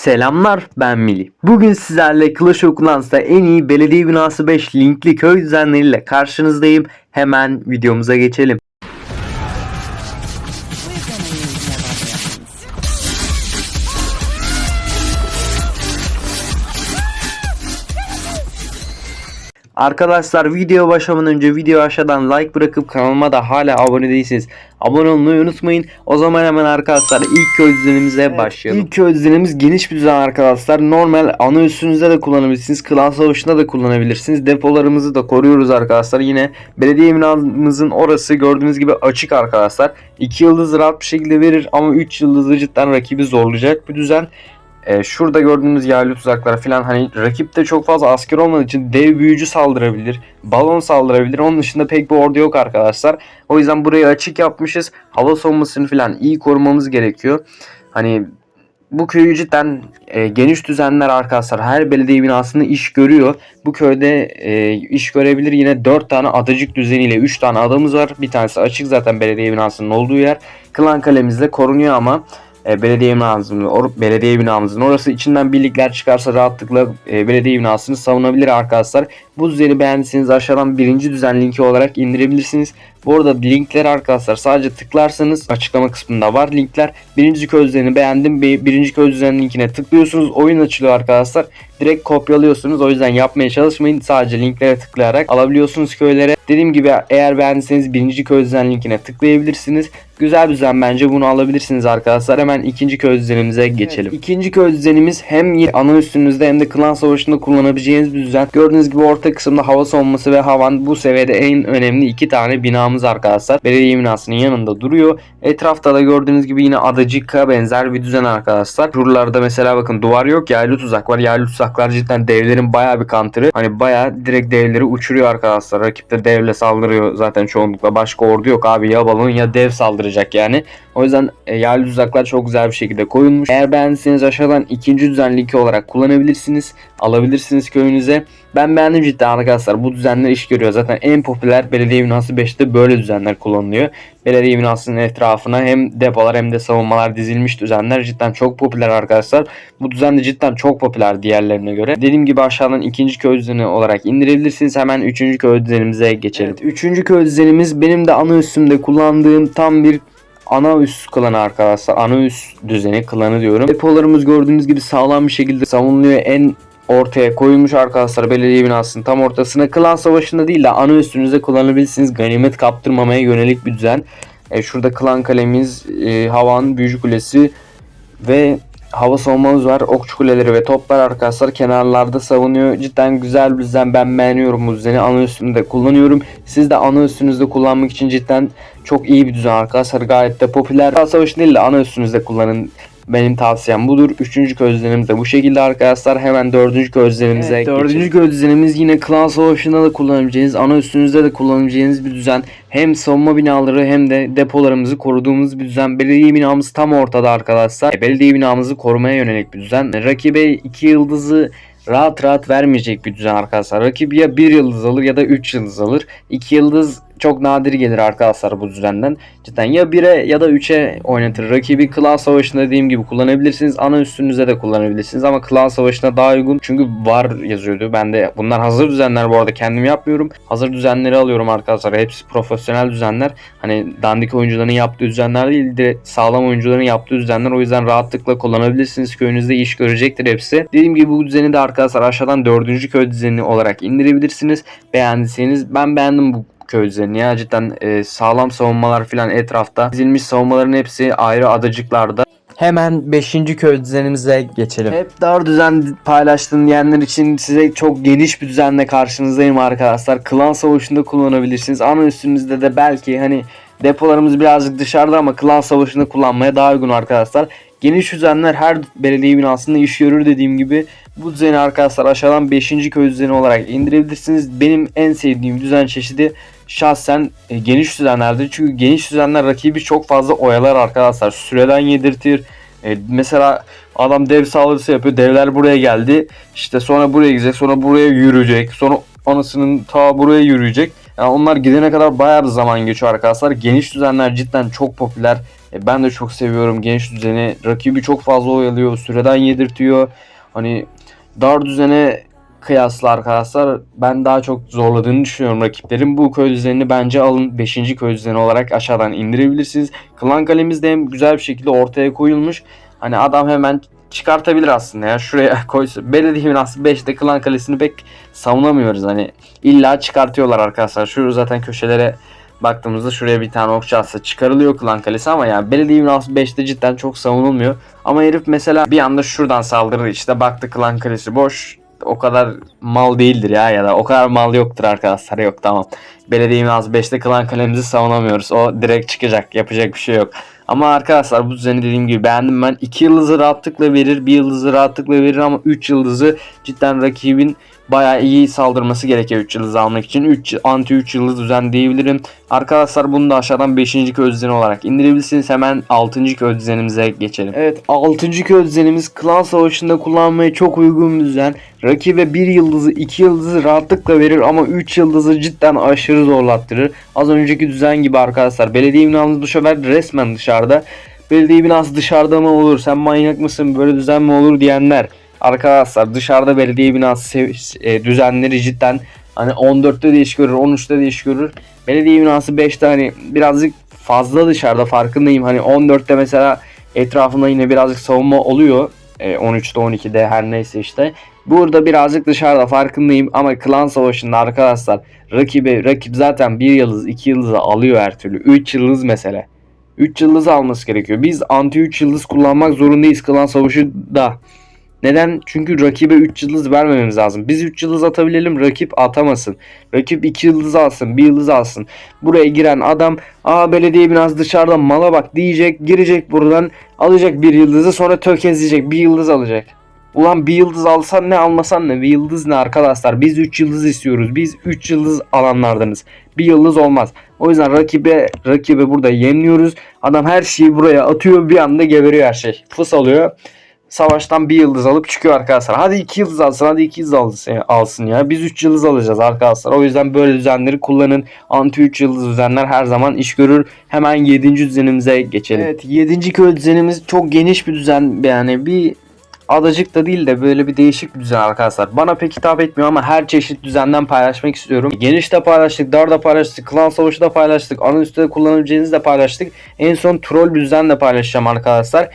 Selamlar ben Mili. Bugün sizlerle Clash of Clans'ta en iyi belediye binası 5 linkli köy düzenleriyle karşınızdayım. Hemen videomuza geçelim. Arkadaşlar video başlamadan önce video aşağıdan like bırakıp kanalıma da hala abone değilseniz abone olmayı unutmayın. O zaman hemen arkadaşlar ilk köy düzenimize başlayalım. İlk köy düzenimiz geniş bir düzen arkadaşlar. Normal ana üstünüzde de kullanabilirsiniz. Klan savaşında da kullanabilirsiniz. Depolarımızı da koruyoruz arkadaşlar. Yine belediye binamızın orası gördüğünüz gibi açık arkadaşlar. 2 yıldız rahat bir şekilde verir ama 3 yıldızlı cidden rakibi zorlayacak bir düzen. Ee, şurada gördüğünüz yerli tuzaklar falan hani rakipte çok fazla asker olmadığı için dev büyücü saldırabilir, balon saldırabilir. Onun dışında pek bir ordu yok arkadaşlar. O yüzden burayı açık yapmışız. Hava savunmasını falan iyi korumamız gerekiyor. Hani bu köyü cidden e, geniş düzenler arkadaşlar. Her belediye binasında iş görüyor. Bu köyde e, iş görebilir. Yine 4 tane adacık düzeniyle 3 tane adamız var. Bir tanesi açık zaten belediye binasının olduğu yer. Klan kalemizde korunuyor ama e, belediye binamızın, or, belediye binamızın orası içinden birlikler çıkarsa rahatlıkla e, belediye binasını savunabilir arkadaşlar. Bu düzeni beğendiyseniz aşağıdan birinci düzen linki olarak indirebilirsiniz. Bu arada linkler arkadaşlar sadece tıklarsanız açıklama kısmında var linkler. Birinci köy düzenini beğendim. Bir, birinci köy düzeni linkine tıklıyorsunuz. Oyun açılıyor arkadaşlar. Direkt kopyalıyorsunuz. O yüzden yapmaya çalışmayın. Sadece linklere tıklayarak alabiliyorsunuz köylere. Dediğim gibi eğer beğendiyseniz birinci köy düzen linkine tıklayabilirsiniz. Güzel düzen bence bunu alabilirsiniz arkadaşlar. Hemen ikinci köy düzenimize geçelim. Evet, ikinci köy düzenimiz hem ana üstünüzde hem de klan savaşında kullanabileceğiniz bir düzen. Gördüğünüz gibi orta kısımda hava savunması ve havan bu seviyede en önemli iki tane binamız arkadaşlar. Belediye binasının yanında duruyor. Etrafta da gördüğünüz gibi yine adacık'a benzer bir düzen arkadaşlar. Şuralarda mesela bakın duvar yok yaylı tuzak var. Yaylı tuzaklar cidden devlerin bayağı bir kantırı. Hani bayağı direkt devleri uçuruyor arkadaşlar. Rakip de devle saldırıyor zaten çoğunlukla. Başka ordu yok abi ya balon ya dev saldıracak yani. O yüzden e, yaylı tuzaklar çok güzel bir şekilde koyulmuş. Eğer beğendiyseniz aşağıdan ikinci düzen linki olarak kullanabilirsiniz. Alabilirsiniz köyünüze. Ben beğendim cidden arkadaşlar. Bu düzenler iş görüyor. Zaten en popüler belediye binası 5'te böyle düzenler kullanılıyor. Belediye binasının etrafına hem depolar hem de savunmalar dizilmiş düzenler cidden çok popüler arkadaşlar. Bu düzen de cidden çok popüler diğerlerine göre. Dediğim gibi aşağıdan ikinci köy düzeni olarak indirebilirsiniz. Hemen üçüncü köy düzenimize geçelim. Evet, üçüncü köy düzenimiz benim de ana üstümde kullandığım tam bir ana üst klanı arkadaşlar. Ana üst düzeni klanı diyorum. Depolarımız gördüğünüz gibi sağlam bir şekilde savunuluyor. En ortaya koyulmuş arkadaşlar belediye binasının tam ortasına klan savaşında değil de ana üstünüzde kullanabilirsiniz. Ganimet kaptırmamaya yönelik bir düzen. E, şurada klan kalemiz, e, havan, büyücü kulesi ve hava savunmamız var. Okçu kuleleri ve toplar arkadaşlar kenarlarda savunuyor. Cidden güzel bir düzen. Ben beğeniyorum bu düzeni. Ana üstünde kullanıyorum. Siz de ana üstünüzde kullanmak için cidden çok iyi bir düzen arkadaşlar. Gayet de popüler. Klan savaşı değil de ana üstünüzde kullanın. Benim tavsiyem budur. Üçüncü közlerimiz de bu şekilde arkadaşlar. Hemen dördüncü közlerimize evet, Dördüncü közlerimiz yine klan savaşında da kullanabileceğiniz, ana üstünüzde de kullanabileceğiniz bir düzen. Hem savunma binaları hem de depolarımızı koruduğumuz bir düzen. Belediye binamız tam ortada arkadaşlar. Belediye binamızı korumaya yönelik bir düzen. Rakibe iki yıldızı rahat rahat vermeyecek bir düzen arkadaşlar. Rakip ya bir yıldız alır ya da üç yıldız alır. İki yıldız çok nadir gelir arkadaşlar bu düzenden. Cidden ya 1'e ya da 3'e oynatır. Rakibi klan savaşında dediğim gibi kullanabilirsiniz. Ana üstünüze de kullanabilirsiniz ama klan savaşına daha uygun. Çünkü var yazıyordu. Ben de bunlar hazır düzenler bu arada kendim yapmıyorum. Hazır düzenleri alıyorum arkadaşlar. Hepsi profesyonel düzenler. Hani dandik oyuncuların yaptığı düzenler değil de sağlam oyuncuların yaptığı düzenler. O yüzden rahatlıkla kullanabilirsiniz. Köyünüzde iş görecektir hepsi. Dediğim gibi bu düzeni de arkadaşlar aşağıdan 4. köy düzeni olarak indirebilirsiniz. Beğendiyseniz ben beğendim bu köy düzeni ya cidden e, sağlam savunmalar filan etrafta. Dizilmiş savunmaların hepsi ayrı adacıklarda. Hemen 5. köy düzenimize geçelim. Hep dar düzen paylaştığım diyenler için size çok geniş bir düzenle karşınızdayım arkadaşlar. Klan savaşında kullanabilirsiniz. Ana üstünüzde de belki hani depolarımız birazcık dışarıda ama klan savaşında kullanmaya daha uygun arkadaşlar. Geniş düzenler her belediye binasında iş görür dediğim gibi. Bu düzeni arkadaşlar aşağıdan 5. köy düzeni olarak indirebilirsiniz. Benim en sevdiğim düzen çeşidi şahsen e, geniş düzenlerdir. Çünkü geniş düzenler rakibi çok fazla oyalar arkadaşlar. Süreden yedirtir. E, mesela adam dev saldırısı yapıyor. Devler buraya geldi. İşte sonra buraya gidecek. Sonra buraya yürüyecek. Sonra anasının ta buraya yürüyecek. Yani onlar gidene kadar bayağı bir zaman geçiyor arkadaşlar. Geniş düzenler cidden çok popüler. E, ben de çok seviyorum geniş düzeni. Rakibi çok fazla oyalıyor. Süreden yedirtiyor. Hani dar düzene kıyasla arkadaşlar ben daha çok zorladığını düşünüyorum rakiplerin. Bu köy düzenini bence alın 5. köy düzeni olarak aşağıdan indirebilirsiniz. Klan kalemiz de hem güzel bir şekilde ortaya koyulmuş. Hani adam hemen çıkartabilir aslında ya. Şuraya koysa. Belediye binası 5'te klan kalesini pek savunamıyoruz. Hani illa çıkartıyorlar arkadaşlar. Şu zaten köşelere baktığımızda şuraya bir tane okçu atsa çıkarılıyor klan kalesi ama yani belediye binası 5'te cidden çok savunulmuyor. Ama herif mesela bir anda şuradan saldırır işte baktı klan kalesi boş o kadar mal değildir ya ya da o kadar mal yoktur arkadaşlar yok tamam. Belediye binası 5'te klan kalemizi savunamıyoruz o direkt çıkacak yapacak bir şey yok. Ama arkadaşlar bu düzeni dediğim gibi beğendim ben. 2 yıldızı rahatlıkla verir, 1 yıldızı rahatlıkla verir ama 3 yıldızı cidden rakibin bayağı iyi saldırması gerekiyor 3 yıldız almak için. 3 anti 3 yıldız düzen diyebilirim. Arkadaşlar bunu da aşağıdan 5. köy düzeni olarak indirebilirsiniz. Hemen 6. köy düzenimize geçelim. Evet 6. köy düzenimiz klan savaşında kullanmaya çok uygun bir düzen. Rakibe 1 yıldızı 2 yıldızı rahatlıkla verir ama 3 yıldızı cidden aşırı zorlattırır. Az önceki düzen gibi arkadaşlar. Belediye binamız bu sefer resmen dışarıda. Belediye binası dışarıda mı olur sen manyak mısın böyle düzen mi olur diyenler. Arkadaşlar dışarıda belediye binası e, düzenleri cidden hani 14'te de iş görür 13'te de iş görür. Belediye binası 5'te hani birazcık fazla dışarıda farkındayım. Hani 14'te mesela etrafında yine birazcık savunma oluyor. E, 13'te 12'de her neyse işte. Burada birazcık dışarıda farkındayım ama klan savaşında arkadaşlar rakibi rakip zaten 1 yıldız 2 yıldızı alıyor her türlü. 3 yıldız mesele. 3 yıldız alması gerekiyor. Biz anti 3 yıldız kullanmak zorundayız klan savaşında. Neden? Çünkü rakibe 3 yıldız vermememiz lazım. Biz 3 yıldız atabilelim rakip atamasın. Rakip 2 yıldız alsın 1 yıldız alsın. Buraya giren adam aa belediye biraz dışarıda mala bak diyecek girecek buradan alacak 1 yıldızı sonra tökezleyecek 1 yıldız alacak. Ulan bir yıldız alsan ne almasan ne bir yıldız ne arkadaşlar biz 3 yıldız istiyoruz biz 3 yıldız alanlardanız bir yıldız olmaz o yüzden rakibe rakibe burada yeniliyoruz adam her şeyi buraya atıyor bir anda geberiyor her şey fıs alıyor savaştan bir yıldız alıp çıkıyor arkadaşlar. Hadi iki yıldız alsın hadi iki yıldız alsın, alsın ya. Biz üç yıldız alacağız arkadaşlar. O yüzden böyle düzenleri kullanın. Anti 3 yıldız düzenler her zaman iş görür. Hemen 7. düzenimize geçelim. Evet 7. köy düzenimiz çok geniş bir düzen. Yani bir adacık da değil de böyle bir değişik bir düzen arkadaşlar. Bana pek hitap etmiyor ama her çeşit düzenden paylaşmak istiyorum. Geniş de paylaştık, dar da paylaştık, klan savaşı da paylaştık, ana üstte kullanabileceğinizi de paylaştık. En son troll düzen de paylaşacağım arkadaşlar.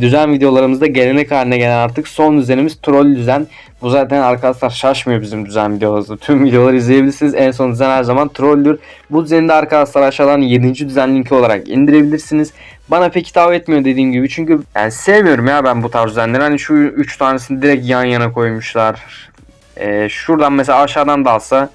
Düzen videolarımızda gelenek haline gelen artık son düzenimiz troll düzen. Bu zaten arkadaşlar şaşmıyor bizim düzen videolarımızda. Tüm videoları izleyebilirsiniz. En son düzen her zaman trolldür. Bu düzeni de arkadaşlar aşağıdan 7. düzen linki olarak indirebilirsiniz. Bana pek hitap etmiyor dediğim gibi. Çünkü yani sevmiyorum ya ben bu tarz düzenleri. Hani şu 3 tanesini direkt yan yana koymuşlar. Ee, şuradan mesela aşağıdan da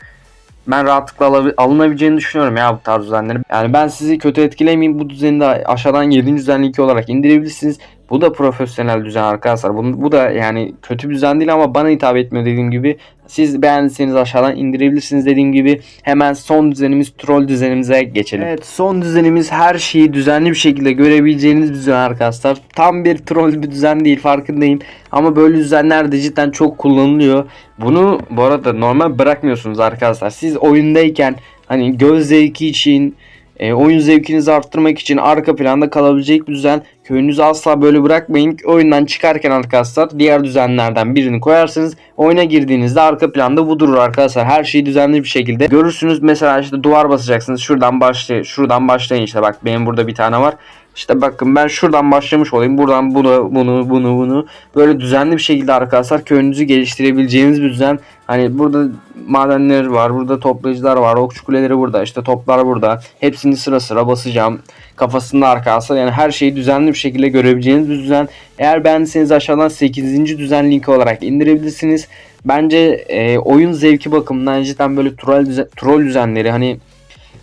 ben rahatlıkla alınabileceğini düşünüyorum ya bu tarz düzenleri. Yani ben sizi kötü etkilemeyeyim. Bu düzeni de aşağıdan 7. düzen linki olarak indirebilirsiniz. Bu da profesyonel düzen arkadaşlar. Bu, bu da yani kötü bir düzen değil ama bana hitap etmiyor dediğim gibi. Siz beğendiyseniz aşağıdan indirebilirsiniz dediğim gibi. Hemen son düzenimiz troll düzenimize geçelim. Evet son düzenimiz her şeyi düzenli bir şekilde görebileceğiniz bir düzen arkadaşlar. Tam bir troll bir düzen değil farkındayım. Ama böyle düzenler de cidden çok kullanılıyor. Bunu bu arada normal bırakmıyorsunuz arkadaşlar. Siz oyundayken hani göz zevki için e, oyun zevkinizi arttırmak için arka planda kalabilecek bir düzen. Köyünüzü asla böyle bırakmayın. Oyundan çıkarken arkadaşlar diğer düzenlerden birini koyarsınız. Oyuna girdiğinizde arka planda bu durur arkadaşlar. Her şeyi düzenli bir şekilde görürsünüz. Mesela işte duvar basacaksınız. Şuradan başlayın. Şuradan başlayın işte bak benim burada bir tane var. İşte bakın ben şuradan başlamış olayım. Buradan bunu bunu bunu bunu böyle düzenli bir şekilde arkadaşlar köyünüzü geliştirebileceğiniz bir düzen. Hani burada madenler var, burada toplayıcılar var, okçu kuleleri burada, işte toplar burada. Hepsini sıra sıra basacağım. Kafasında arkadaşlar yani her şeyi düzenli bir şekilde görebileceğiniz bir düzen. Eğer beğendiyseniz aşağıdan 8. düzen linki olarak indirebilirsiniz. Bence e, oyun zevki bakımından cidden böyle troll, düzen, troll düzenleri hani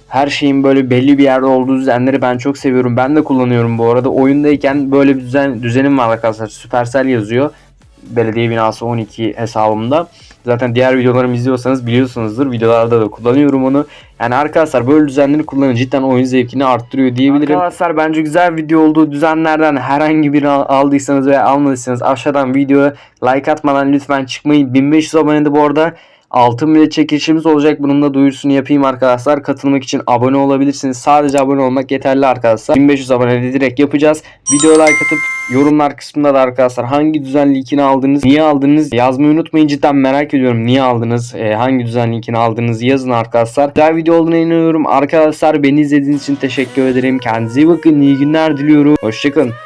her şeyin böyle belli bir yerde olduğu düzenleri ben çok seviyorum. Ben de kullanıyorum bu arada. Oyundayken böyle bir düzen, düzenim var arkadaşlar. Supercell yazıyor. Belediye binası 12 hesabımda. Zaten diğer videolarımı izliyorsanız biliyorsunuzdur. Videolarda da kullanıyorum onu. Yani arkadaşlar böyle düzenleri kullanın. Cidden oyun zevkini arttırıyor diyebilirim. Arkadaşlar bence güzel video olduğu düzenlerden herhangi birini al- aldıysanız veya almadıysanız aşağıdan videoya like atmadan lütfen çıkmayın. 1500 abonede bu arada altın bile çekilişimiz olacak. Bunun da duyurusunu yapayım arkadaşlar. Katılmak için abone olabilirsiniz. Sadece abone olmak yeterli arkadaşlar. 1500 abonede direkt yapacağız. Videoya like atıp yorumlar kısmında da arkadaşlar hangi düzen linkini aldınız, niye aldınız yazmayı unutmayın. Cidden merak ediyorum niye aldınız, e, hangi düzen linkini aldığınızı yazın arkadaşlar. Güzel video olduğuna inanıyorum. Arkadaşlar beni izlediğiniz için teşekkür ederim. Kendinize iyi bakın. İyi günler diliyorum. Hoşçakalın.